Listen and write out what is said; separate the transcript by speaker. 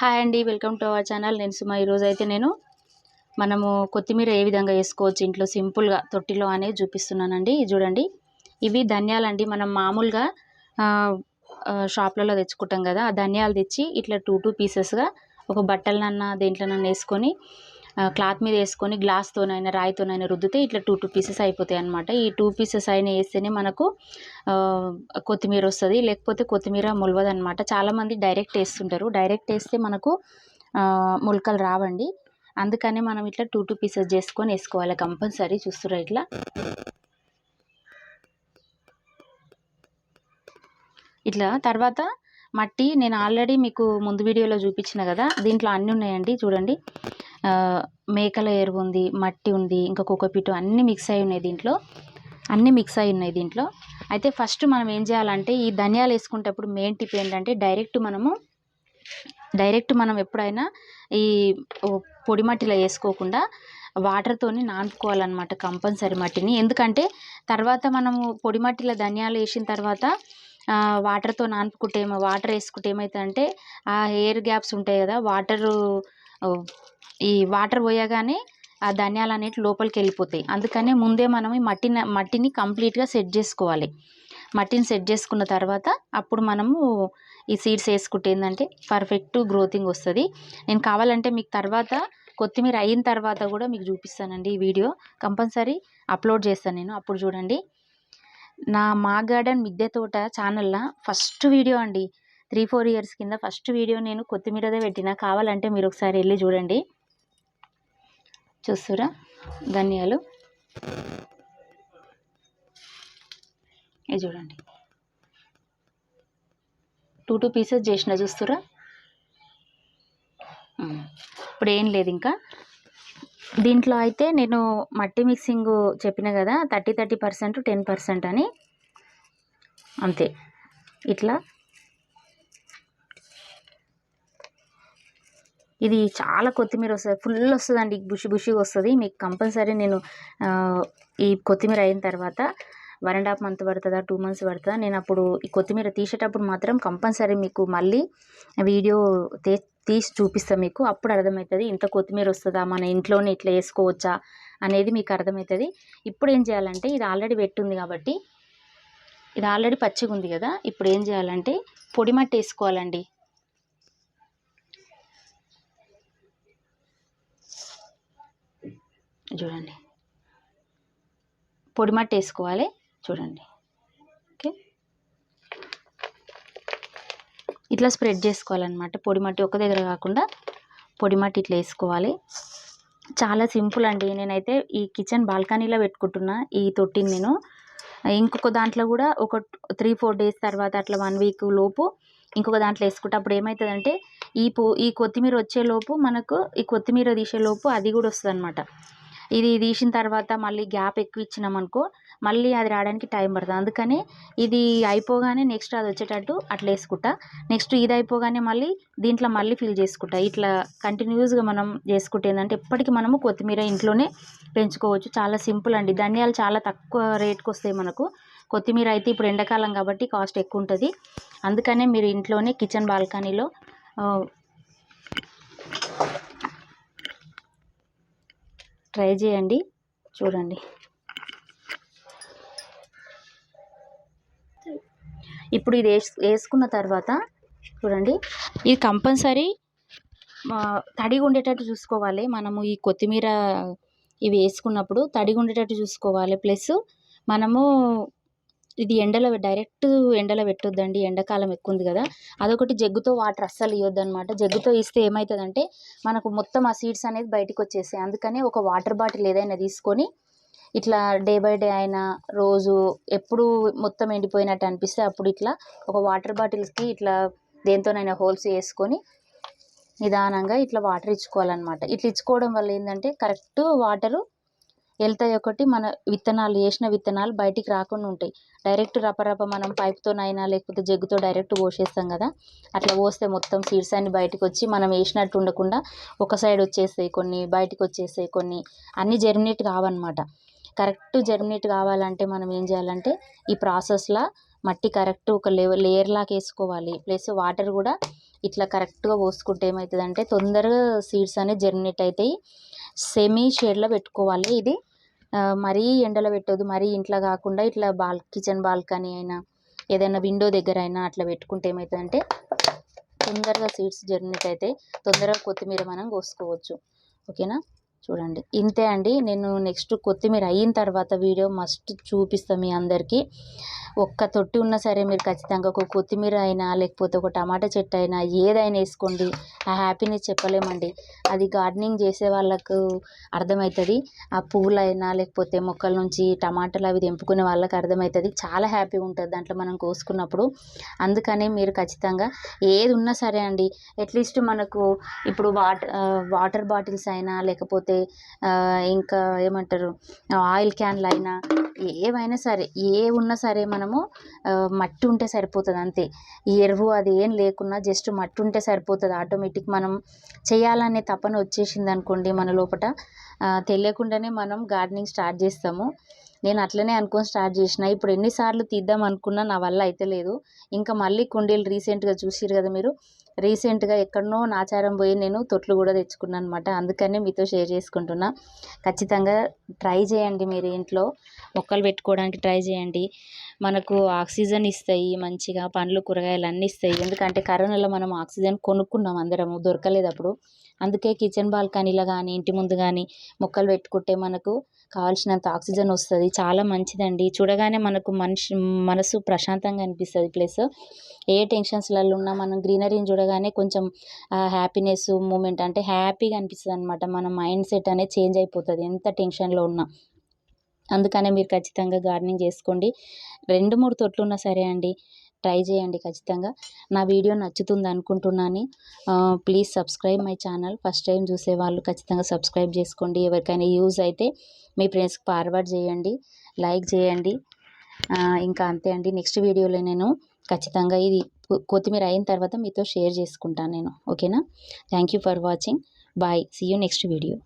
Speaker 1: Hi అండి welcome to our channel. నేను సుమా. ఈరోజు అయితే నేను మనము కొత్తిమీర ఏ విధంగా వేసుకోవచ్చు ఇంట్లో సింపుల్గా తొట్టిలో అనేది చూపిస్తున్నానండి. చూడండి ఇవి ధనియాలండి. మనం మామూలుగా షాప్లలో తెచ్చుకుంటాం కదా ఆ ధనియాలు తెచ్చి ఇట్లా టూ టూ పీసెస్గా ఒక బట్టలనన్నా దేంట్లోనన్నా వేసుకొని క్లాత్ మీద వేసుకొని గ్లాస్తోనైనా రాయితోనైనా రుద్దితే ఇట్లా టూ టూ పీసెస్ అయిపోతాయి అనమాట ఈ టూ పీసెస్ అయినా వేస్తేనే మనకు కొత్తిమీర వస్తుంది. లేకపోతే కొత్తిమీర మొలవదు అనమాట చాలామంది డైరెక్ట్ వేస్తుంటారు. డైరెక్ట్ వేస్తే మనకు మొలకలు రావండి. అందుకనే మనం ఇట్లా టూ టూ పీసెస్ చేసుకొని వేసుకోవాలి. కంపల్సరీ చూస్తున్నారు ఇట్లా. ఇట్లా తర్వాత మట్టి నేను ఆల్రెడీ మీకు ముందు వీడియోలో చూపించిన కదా దీంట్లో అన్నీ ఉన్నాయండి. చూడండి. మేకల ఎరువు ఉంది మట్టి ఉంది ఇంకా కోకోపీటు అన్నీ మిక్స్ అయి ఉన్నాయి దీంట్లో. అన్నీ మిక్స్ అయి ఉన్నాయి దీంట్లో. అయితే ఫస్ట్ మనం ఏం చేయాలంటే ఈ ధనియాలు వేసుకునేటప్పుడు మెయిన్ టిప్ ఏంటంటే డైరెక్ట్ మనము డైరెక్ట్ మనం ఎప్పుడైనా ఈ పొడి మట్టిలో వేసుకోకుండా వాటర్తోని నానుకోవాలన్నమాట కంపల్సరీ మట్టిని. ఎందుకంటే తర్వాత మనము పొడి మట్టిలో ధనియాలు వేసిన తర్వాత వాటర్తో నానుకుంటే ఏమో వాటర్ వేసుకుంటే ఏమవుతుందంటే ఆ హెయిర్ గ్యాప్స్ ఉంటాయి కదా వాటరు ఈ వాటర్ పోయగానే ఆ ధనియాలు అనేవి లోపలికి వెళ్ళిపోతాయి. అందుకనే ముందే మనం ఈ మట్టిని మట్టిని కంప్లీట్గా సెట్ చేసుకోవాలి. మట్టిని సెట్ చేసుకున్న తర్వాత అప్పుడు మనము ఈ సీడ్స్ వేసుకుంటే ఏంటంటే పర్ఫెక్ట్ గ్రోతింగ్ వస్తుంది. నేను కావాలంటే మీకు తర్వాత కొత్తిమీర అయిన తర్వాత కూడా మీకు చూపిస్తానండి ఈ వీడియో. కంపల్సరీ అప్లోడ్ చేస్తాను నేను. అప్పుడు చూడండి. నా మా గార్డెన్ మిద్దె తోట ఛానల్లో ఫస్ట్ వీడియో అండి. త్రీ ఫోర్ ఇయర్స్ కింద ఫస్ట్ వీడియో నేను కొత్తిమీరదే పెట్టిన. కావాలంటే మీరు ఒకసారి వెళ్ళి చూడండి. చూస్తురా? ధనియాలు. ఇది చూడండి. టూ టూ పీసెస్ చేసిన చూస్తురా? ఇప్పుడు ఏం లేదు ఇంకా. దీంట్లో అయితే నేను మట్టి మిక్సింగ్ చెప్పిన కదా thirty thirty percent ten percent అని. అంతే. ఇట్లా ఇది చాలా కొత్తిమీర వస్తుంది. ఫుల్ వస్తుందండి. బుషి బుషిగా వస్తుంది. మీకు కంపల్సరీ నేను ఈ కొత్తిమీర అయిన తర్వాత వన్ అండ్ హాఫ్ మంత్ పడుతుందా టూ మంత్స్ పడుతుందా నేను అప్పుడు ఈ కొత్తిమీర తీసేటప్పుడు మాత్రం కంపల్సరీ మీకు మళ్ళీ వీడియో తే తీసి చూపిస్తాను మీకు. అప్పుడు అర్థమవుతుంది ఇంత కొత్తిమీర వస్తుందా మన ఇంట్లోనే ఇట్లా వేసుకోవచ్చా అనేది మీకు అర్థమవుతుంది ఇప్పుడు ఏం చేయాలంటే ఇది ఆల్రెడీ పెట్టుంది కాబట్టి ఇది ఆల్రెడీ పచ్చిగా ఉంది కదా ఇప్పుడు ఏం చేయాలంటే పొడి మట్టి వేసుకోవాలండి. చూడండి. పొడి మట్టి వేసుకోవాలి చూడండి. ఓకే. ఇట్లా స్ప్రెడ్ చేసుకోవాలన్నమాట. పొడి మట్టి ఒక దగ్గర కాకుండా పొడి మట్టి ఇట్లా వేసుకోవాలి. చాలా సింపుల్ అండి. నేనైతే ఈ కిచెన్ బాల్కనీలో పెట్టుకుంటున్నా ఈ తొట్టిని నేను. ఇంకొక దాంట్లో కూడా ఒక త్రీ ఫోర్ డేస్ తర్వాత అట్లా వన్ వీక్ లోపు ఇంకొక దాంట్లో వేసుకుంటే అప్పుడు ఏమవుతుందంటే ఈ పో ఈ కొత్తిమీర వచ్చేలోపు మనకు ఈ కొత్తిమీర తీసేలోపు అది కూడా వస్తుంది అనమాట ఇది తీసిన తర్వాత మళ్ళీ గ్యాప్ ఎక్కువ ఇచ్చినాం అనుకో మళ్ళీ అది రావడానికి టైం పడుతుంది. అందుకని ఇది అయిపోగానే నెక్స్ట్ అది వచ్చేటట్టు అట్లా వేసుకుంటా. నెక్స్ట్ ఇది అయిపోగానే మళ్ళీ దీంట్లో మళ్ళీ ఫిల్ చేసుకుంటా. ఇట్లా కంటిన్యూస్గా మనం చేసుకుంటే ఏంటంటే ఎప్పటికీ మనము కొత్తిమీర ఇంట్లోనే పెంచుకోవచ్చు. చాలా సింపుల్ అండి. ధనియాలు చాలా తక్కువ రేట్కి వస్తాయి మనకు. కొత్తిమీర అయితే ఇప్పుడు ఎండాకాలం కాబట్టి కాస్ట్ ఎక్కువ ఉంటుంది. అందుకనే మీరు ఇంట్లోనే కిచెన్ బాల్కనీలో ట్రై చేయండి. చూడండి. ఇప్పుడు ఇది వేస్ వేసుకున్న తర్వాత చూడండి. ఇది కంపల్సరీ తడిగా ఉండేటట్టు చూసుకోవాలి. మనము ఈ కొత్తిమీర ఇవి వేసుకున్నప్పుడు తడిగా ఉండేటట్టు చూసుకోవాలి. ప్లస్ మనము ఇది ఎండలో డైరెక్ట్ ఎండలో పెట్టొద్దండి ఎండాకాలం ఎక్కువ ఉంది కదా. అదొకటి జగ్గుతో వాటర్ అస్సలు ఇవ్వద్దు అనమాట జగ్గుతో ఇస్తే ఏమవుతుందంటే మనకు మొత్తం ఆ సీడ్స్ అనేది బయటకు వచ్చేసాయి అందుకనే ఒక వాటర్ బాటిల్ ఏదైనా తీసుకొని ఇట్లా డే బై డే అయినా రోజు ఎప్పుడు మొత్తం ఎండిపోయినట్టు అనిపిస్తే అప్పుడు ఇట్లా ఒక వాటర్ బాటిల్స్కి ఇట్లా దేంతోనైనా హోల్స్ వేసుకొని నిదానంగా ఇట్లా వాటర్ ఇచ్చుకోవాలన్నమాట. ఇట్లా ఇచ్చుకోవడం వల్ల ఏంటంటే కరెక్ట్ వాటరు వెళ్తాయి ఒకటి మన విత్తనాలు వేసిన విత్తనాలు బయటికి రాకుండా ఉంటాయి. డైరెక్ట్ రపరప మనం పైప్తోనైనా లేకపోతే జగ్గుతో డైరెక్ట్ పోసేస్తాం కదా. అట్లా పోస్తే మొత్తం సీడ్స్ అన్ని బయటకు వచ్చి మనం వేసినట్టు ఉండకుండా ఒక సైడ్ వచ్చేస్తాయి కొన్ని బయటకు వచ్చేస్తాయి కొన్ని. అన్ని జర్మినేట్ కావన్నమాట. కరెక్ట్ జర్మినేట్ కావాలంటే మనం ఏం చేయాలంటే ఈ ప్రాసెస్లో మట్టి కరెక్ట్ ఒక లేయర్ లేయర్ లాగా వేసుకోవాలి. ప్లస్ వాటర్ కూడా ఇట్లా కరెక్ట్గా పోసుకుంటే ఏమవుతుందంటే తొందరగా సీడ్స్ అనేవి జర్మినేట్ అవుతాయి సెమీ షేడ్లో పెట్టుకోవాలి. ఇది మరీ ఎండలో పెట్టొద్దు మరీ ఇంట్లో కాకుండా ఇట్లా బాల్ కిచెన్ బాల్కనీ అయినా ఏదైనా విండో దగ్గర అయినా అట్లా పెట్టుకుంటే ఏమవుతుందంటే తొందరగా సీడ్స్ జర్మినేట్ అయితే తొందరగా కొత్తిమీర మనం కోసుకోవచ్చు. ఓకేనా? చూడండి. ఇంతే అండి. నేను నెక్స్ట్ కొత్తిమీర అయిన తర్వాత వీడియో మస్ట్ చూపిస్తాను మీ అందరికీ. ఒక్క తొట్టి ఉన్నా సరే మీరు ఖచ్చితంగా ఒక కొత్తిమీర అయినా లేకపోతే ఒక టమాటా చెట్టు అయినా ఏదైనా వేసుకోండి. ఆ హ్యాపీనెస్ చెప్పలేమండి. అది గార్డెనింగ్ చేసే వాళ్ళకు అర్థమవుతుంది ఆ పువ్వులైనా లేకపోతే మొక్కల నుంచి టమాటాలు అవి తెంపుకునే వాళ్ళకి అర్థమవుతుంది చాలా హ్యాపీగా ఉంటుంది దాంట్లో మనం కోసుకున్నప్పుడు. అందుకని మీరు ఖచ్చితంగా ఏది ఉన్నా సరే అండి అట్లీస్ట్ మనకు ఇప్పుడు వాటర్ వాటర్ బాటిల్స్ అయినా లేకపోతే ఇంకా ఏమంటారు ఆయిల్ క్యాన్లు అయినా ఏవైనా సరే ఏ ఉన్నా సరే మనము మట్టి ఉంటే సరిపోతుంది అంతే. ఈ ఎరువు అది ఏం లేకున్నా జస్ట్ మట్టి ఉంటే సరిపోతుంది ఆటోమేటిక్ మనం చేయాలనే తపన వచ్చేసింది అనుకోండి మన లోపల తెలియకుండానే మనం గార్డెనింగ్ స్టార్ట్ చేస్తాము. నేను అట్లనే అనుకొని స్టార్ట్ చేసిన. ఇప్పుడు ఎన్నిసార్లు తీద్దాం అనుకున్నా నా వల్ల అయితే లేదు. ఇంకా మళ్ళీ కుండీలు రీసెంట్గా చూసిరు కదా మీరు? రీసెంట్గా ఎక్కడనో నాచారం పోయి నేను తొట్లు కూడా తెచ్చుకున్నాను అనమాట అందుకనే మీతో షేర్ చేసుకుంటున్నా. ఖచ్చితంగా ట్రై చేయండి మీరు ఇంట్లో. మొక్కలు పెట్టుకోవడానికి ట్రై చేయండి. మనకు ఆక్సిజన్ ఇస్తాయి మంచిగా పండ్లు కూరగాయలు అన్నీ ఇస్తాయి. ఎందుకంటే కరోనాలో మనం ఆక్సిజన్ కొనుక్కున్నాం అందరము దొరకలేదు అప్పుడు. అందుకే కిచెన్ బాల్కనీలో కానీ ఇంటి ముందు కానీ మొక్కలు పెట్టుకుంటే మనకు కావాల్సినంత ఆక్సిజన్ వస్తుంది. చాలా మంచిదండి. చూడగానే మనకు మనిషి మనసు ప్రశాంతంగా అనిపిస్తుంది ప్లస్. ఏ టెన్షన్స్లలో ఉన్నా మనం గ్రీనరీని చూడగానే కొంచెం హ్యాపీనెస్ మూమెంట్ అంటే హ్యాపీగా అనిపిస్తుంది అనమాట మన మైండ్ సెట్ అనేది చేంజ్ అయిపోతుంది. ఎంత టెన్షన్లో ఉన్నా. అందుకనే మీరు ఖచ్చితంగా గార్డెనింగ్ చేసుకోండి. రెండు మూడు తొట్లు ఉన్నా సరే అండి ట్రై చేయండి ఖచ్చితంగా. నా వీడియో నచ్చుతుంది అనుకుంటున్నాను. Please subscribe my channel. First time చూసే వాళ్ళు ఖచ్చితంగా సబ్స్క్రైబ్ చేసుకోండి. ఎవరికైనా యూజ్ అయితే మీ ఫ్రెండ్స్కి ఫార్వర్డ్ చేయండి లైక్ చేయండి. ఇంకా అంతే అండి. నెక్స్ట్ వీడియోలో నేను ఖచ్చితంగా ఇది కొత్తిమీర అయిన తర్వాత మీతో షేర్ చేసుకుంటాను నేను. ఓకేనా? Thank you for watching. Bye. See you next video